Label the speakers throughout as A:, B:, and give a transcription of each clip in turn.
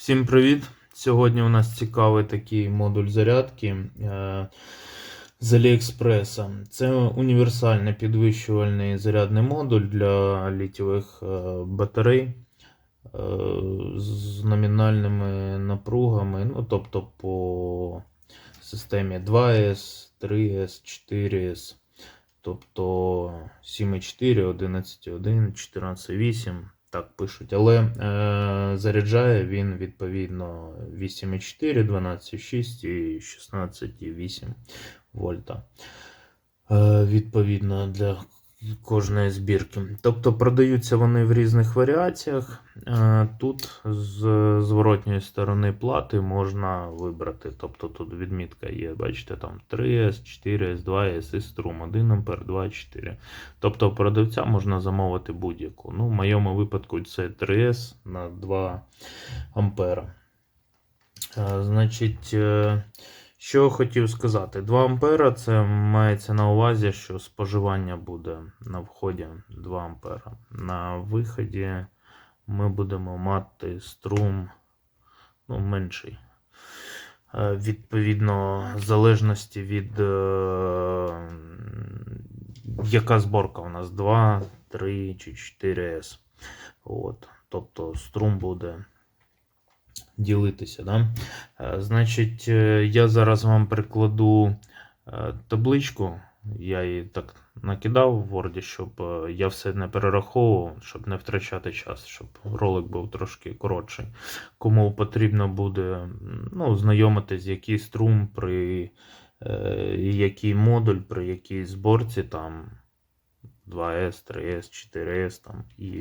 A: Всім привіт! Сьогодні у нас цікавий такий модуль зарядки е, з Аліекспреса. Це універсальний підвищувальний зарядний модуль для літієвих е, батарей е, з номінальними напругами, ну, тобто по системі 2С, 3С, 4С, тобто 7,4, 11,1, 14,8 так пишуть, але е, заряджає він відповідно 8,4, 12,6 і 16,8 вольта. Е, відповідно для кожної збірки. Тобто продаються вони в різних варіаціях. Е, тут з зворотньої сторони плати можна вибрати. Тобто тут відмітка є, бачите, там 3С, 4С, 2С і струм 1 А, 2, 4. Тобто продавця можна замовити будь-яку. Ну, в моєму випадку це 3С на 2 ампера. Е, Значить, е, що хотів сказати, 2 ампера це мається на увазі, що споживання буде на вході 2 ампера. На виході ми будемо мати струм ну, менший. Е, Відповідно, в залежності від е, яка зборка у нас 2, 3 чи 4С. От. Тобто струм буде ділитися. Да? Е, Значить, е, я зараз вам прикладу е, табличку. Я її так накидав в Word, щоб я все не перераховував, щоб не втрачати час, щоб ролик був трошки коротший. Кому потрібно буде ну, знайомитись, який струм при е, який модуль, при якій зборці там 2С, 3С, 4С там, і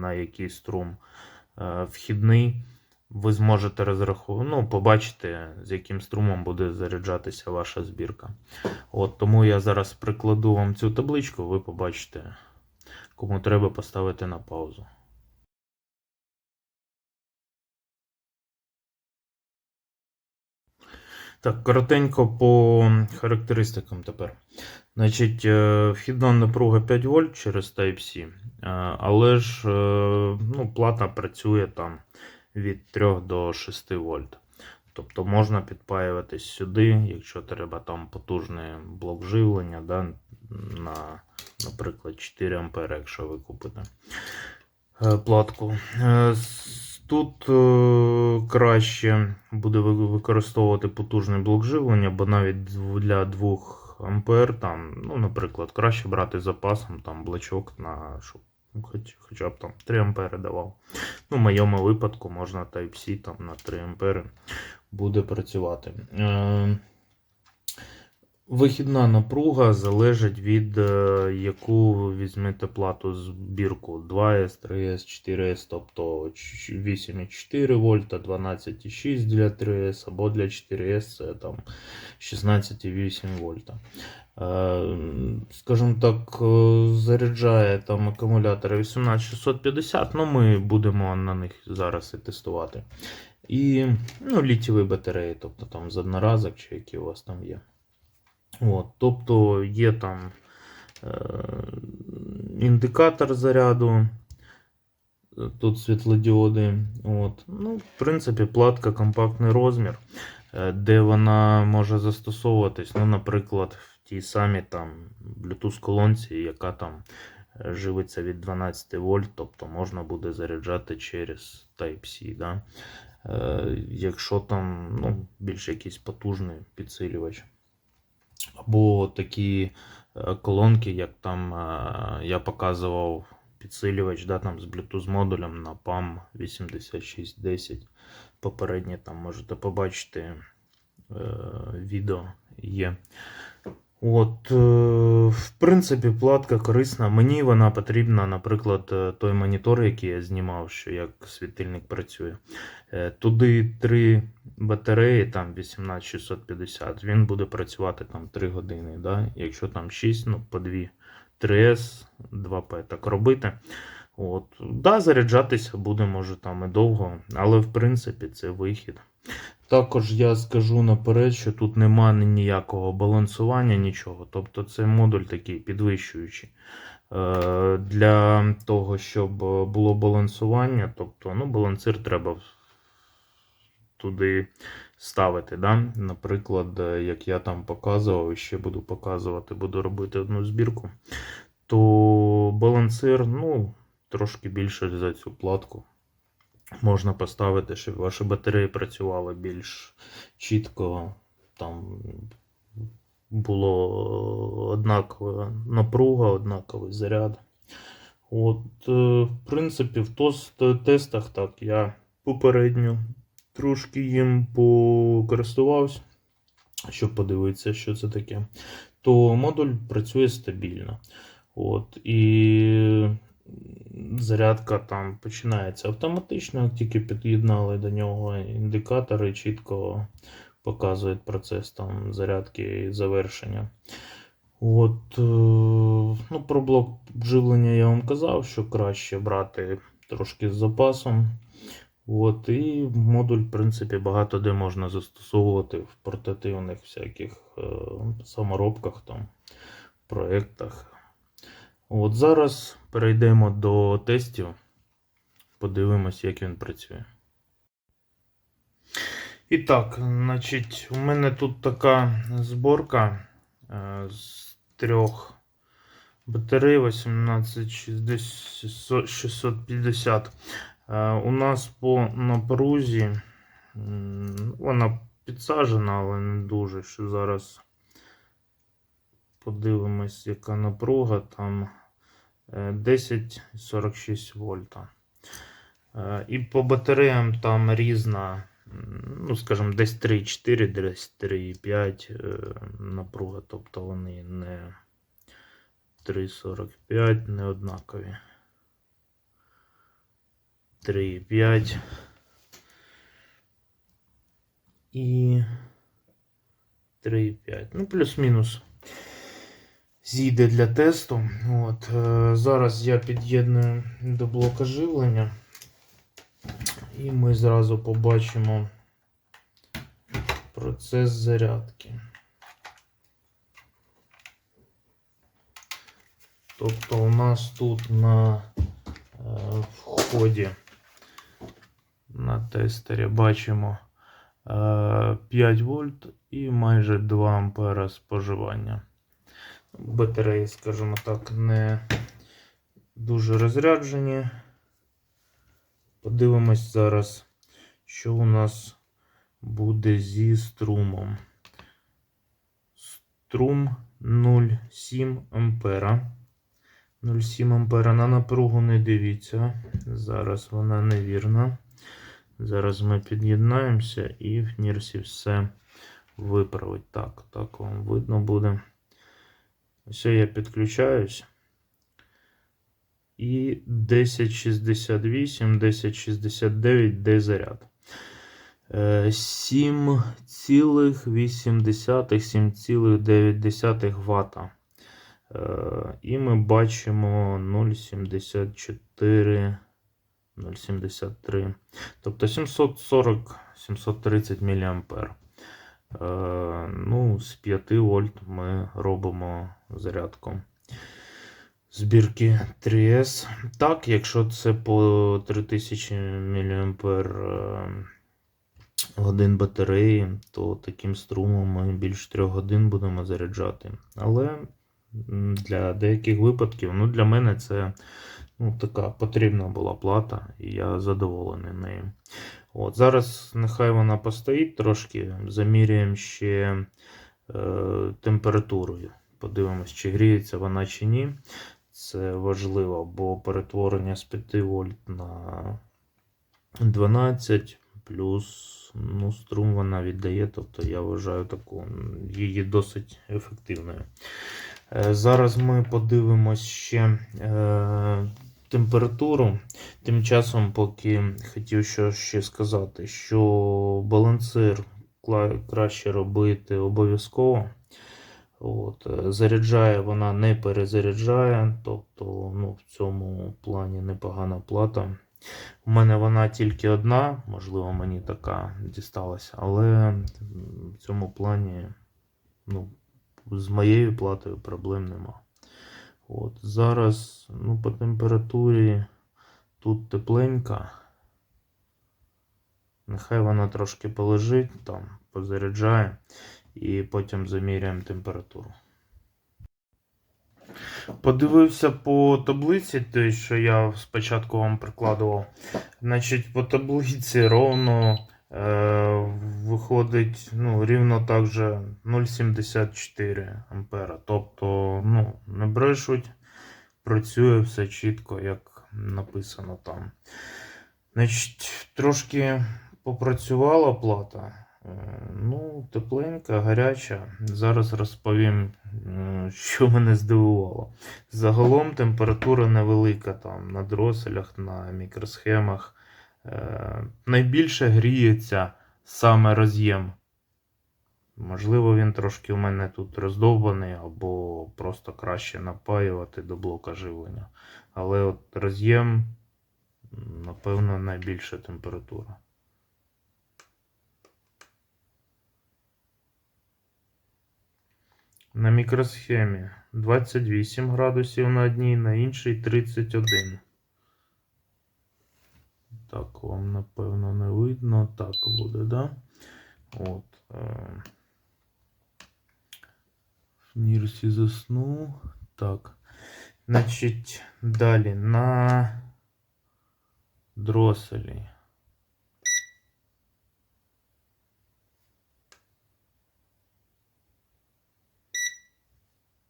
A: на який струм е, вхідний ви зможете розрахувати, ну, побачити, з яким струмом буде заряджатися ваша збірка. От Тому я зараз прикладу вам цю табличку, ви побачите, кому треба поставити на паузу. Так, коротенько по характеристикам тепер. Значить, е, вхідна напруга 5 вольт через Type-C, е, але ж е, ну, плата працює там від 3 до 6 вольт. Тобто можна підпаюватись сюди, якщо треба там потужний блок живлення, да, на, наприклад, 4 ампери, якщо ви купите е, платку. Е, Тут е, краще буде використовувати потужний блок живлення, бо навіть для 2 ампер, там, ну, наприклад, краще брати запасом там блочок на щоб хоч, хоча б там 3 ампери давав. Ну, в моєму випадку можна Type-C там на 3 ампери буде працювати. Е, Вихідна напруга залежить від е, яку візьмете плату збірку 2С, 3С, 4С, тобто 8,4 вольта, 12,6 для 3С або для 4С це там 16,8 вольта. Е, Скажімо так, е, заряджає там акумулятори 18650, ну ми будемо на них зараз і тестувати. І ну, літієві батареї, тобто там з одноразок чи які у вас там є. От, тобто є там е, індикатор заряду, тут світлодіоди. От. Ну, в принципі, платка компактний розмір, е, де вона може застосовуватись, ну, наприклад, в тій самій там Bluetooth колонці, яка там е, живиться від 12 вольт, тобто можна буде заряджати через Type-C. Да? Е, якщо там ну, більш якийсь потужний підсилювач. Або такі е, колонки, як там е, я показував підсилювач да, там, з Bluetooth модулем на PAM 8610. Попереднє там можете побачити е, відео є. От, е, в принципі, платка корисна. Мені вона потрібна, наприклад, е, той монітор, який я знімав, що як світильник працює. Е, Туди три батареї, там 18650, він буде працювати там 3 години. Да? Якщо там 6, ну по 2, 3С, 2П так робити. От. Да, заряджатися буде, може там і довго, але в принципі це вихід. Також я скажу наперед, що тут нема ніякого балансування, нічого. Тобто це модуль такий підвищуючий. Е, Для того, щоб було балансування, тобто ну, балансир треба туди ставити. Да? Наприклад, е, як я там показував, і ще буду показувати, буду робити одну збірку, то балансир, ну, трошки більше за цю платку. Можна поставити, щоб ваші батареї працювали більш чітко. Там було однакова напруга, однаковий заряд. От, е, в принципі, в тестах так я попередньо трошки їм покористувався, щоб подивитися, що це таке. То модуль працює стабільно. От, і зарядка там починається автоматично, як тільки під'єднали до нього індикатори, чітко показують процес там зарядки і завершення. От, е, ну, про блок живлення я вам казав, що краще брати трошки з запасом. От, і модуль, в принципі, багато де можна застосовувати в портативних всяких е, саморобках, там, проєктах. От зараз перейдемо до тестів. Подивимось, як він працює. І так, значить, у мене тут така зборка е, з трьох батарей 18650. Е, У нас по напрузі вона підсаджена, але не дуже. Що зараз подивимось, яка напруга там 10,46 вольта. Е, І по батареям там різна, ну, скажімо, десь 3,4, десь 3,5 е, напруга, тобто вони не 3,45, не однакові. 3,5 і 3,5. Ну, плюс-мінус зійде для тесту. От, е, зараз я під'єдную до блока живлення. І ми зразу побачимо процес зарядки. Тобто у нас тут на е, вході на тестері бачимо е, 5 вольт і майже 2 ампера споживання. Батареї, скажімо так, не дуже розряджені. Подивимось зараз, що у нас буде зі струмом. Струм 0,7 ампера. 0,7 ампера на напругу не дивіться. Зараз вона невірна. Зараз ми під'єднаємося і в Нірсі все виправить. Так, так вам видно буде. Ось я підключаюсь. І 1068, 1069 де заряд. Е, 7,8, 7,9 Вт. Е, І ми бачимо 0,74, 0,73. Тобто 740-730 мА. Е, Ну, з 5 вольт ми робимо зарядку збірки 3S. Так, якщо це по 3000 мА годин батареї, то таким струмом ми більше 3 годин будемо заряджати. Але для деяких випадків, ну для мене це ну, така потрібна була плата, і я задоволений нею. От, Зараз нехай вона постоїть трошки, заміряємо ще е, температурою. Подивимось, чи гріється вона чи ні. Це важливо, бо перетворення з 5 вольт на 12 плюс ну, струм вона віддає, тобто я вважаю таку її досить ефективною. Е, Зараз ми подивимось ще е, температуру. Тим часом, поки хотів що ще сказати, що балансир краще робити обов'язково. От, е, заряджає вона не перезаряджає, тобто ну, в цьому плані непогана плата. У мене вона тільки одна, можливо, мені така дісталася, але в цьому плані ну, з моєю платою проблем нема. От, зараз ну, по температурі тут тепленька. Нехай воно трошки полежить, там позаряджає і потім заміряємо температуру. Подивився по таблиці, те, що я спочатку вам прикладував. Значить, по таблиці ровно е, виходить ну, рівно так же 0,74 ампера. Тобто, ну, не брешуть, працює все чітко, як написано там. Значить, трошки попрацювала плата. Е, Ну, тепленька, гаряча. Зараз розповім, що мене здивувало. Загалом температура невелика там на дроселях, на мікросхемах. Е, найбільше гріється саме роз'єм. Можливо, він трошки у мене тут роздовбаний, або просто краще напаювати до блока живлення. Але от роз'єм, напевно, найбільша температура. На мікросхемі 28 градусів на одній, на іншій 31. Так, вам напевно не видно. Так буде, да? От. Е... В Нірсі заснув. Так. Значить, далі на дроселі.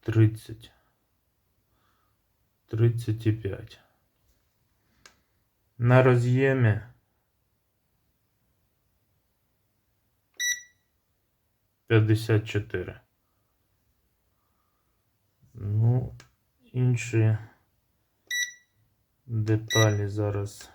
A: Тридцать. Тридцать и пять. На роз'ємі п'ятдесят чотири. Ну, інші деталі зараз.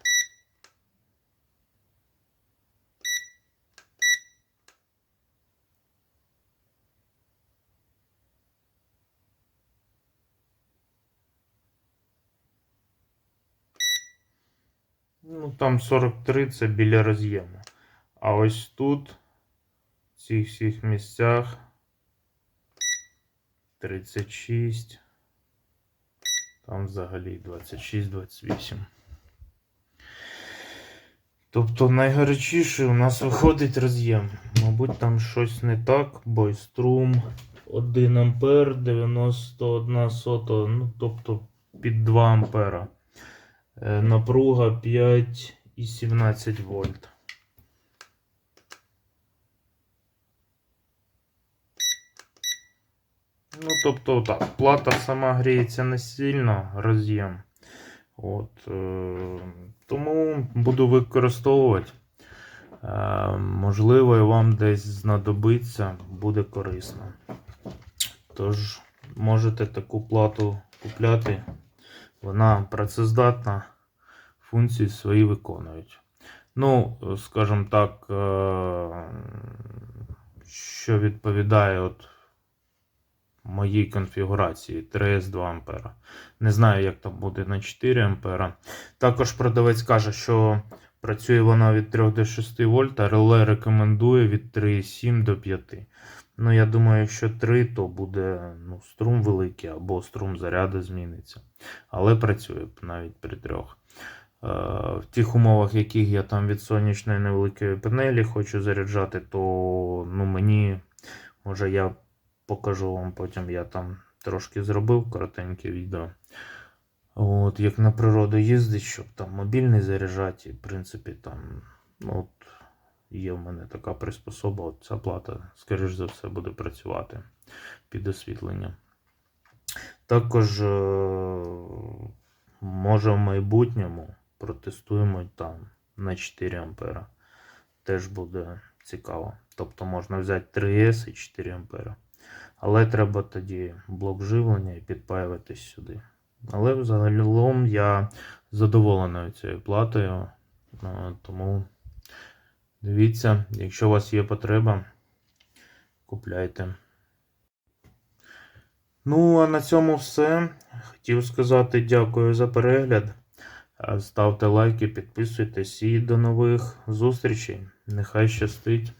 A: Ну, там 43 це біля роз'єму. А ось тут, в цих всіх місцях, 36. Там взагалі 26-28. Тобто найгарячіший у нас виходить роз'єм. Мабуть, там щось не так, бо і струм 1 ампер 91 сота, ну тобто під 2 ампера. Е, Напруга 5,17 вольт. Ну, тобто, так, плата сама гріється не сильно, роз'єм. От, е, тому буду використовувати. Е, можливо, і вам десь знадобиться, буде корисно. Тож, можете таку плату купляти. Вона працездатна, функції свої виконують. Ну, скажімо так, е, що відповідає от моїй конфігурації 3С2 А. Не знаю, як там буде на 4 А. Також продавець каже, що працює вона від 3 до 6 вольт, а реле рекомендує від 3,7 до 5. Ну, я думаю, якщо 3, то буде ну, струм великий або струм заряду зміниться. Але працює навіть при 3. Е, В тих умовах, яких я там від сонячної невеликої панелі хочу заряджати, то ну, мені, може, я покажу вам потім, я там трошки зробив коротеньке відео. От, як на природу їздить, щоб там мобільний заряджати, і, в принципі, там, ну, от, є в мене така приспособа, от ця плата, скоріш за все, буде працювати під освітленням. Також, е, може, в майбутньому протестуємо там на 4 ампера. Теж буде цікаво. Тобто можна взяти 3С і 4 ампера. Але треба тоді блок живлення і підпаюватись сюди. Але взагалом я задоволений цією платою. е, Тому дивіться, якщо у вас є потреба, купляйте. Ну, а на цьому все. Хотів сказати дякую за перегляд. Ставте лайки, підписуйтесь і до нових зустрічей. Нехай щастить.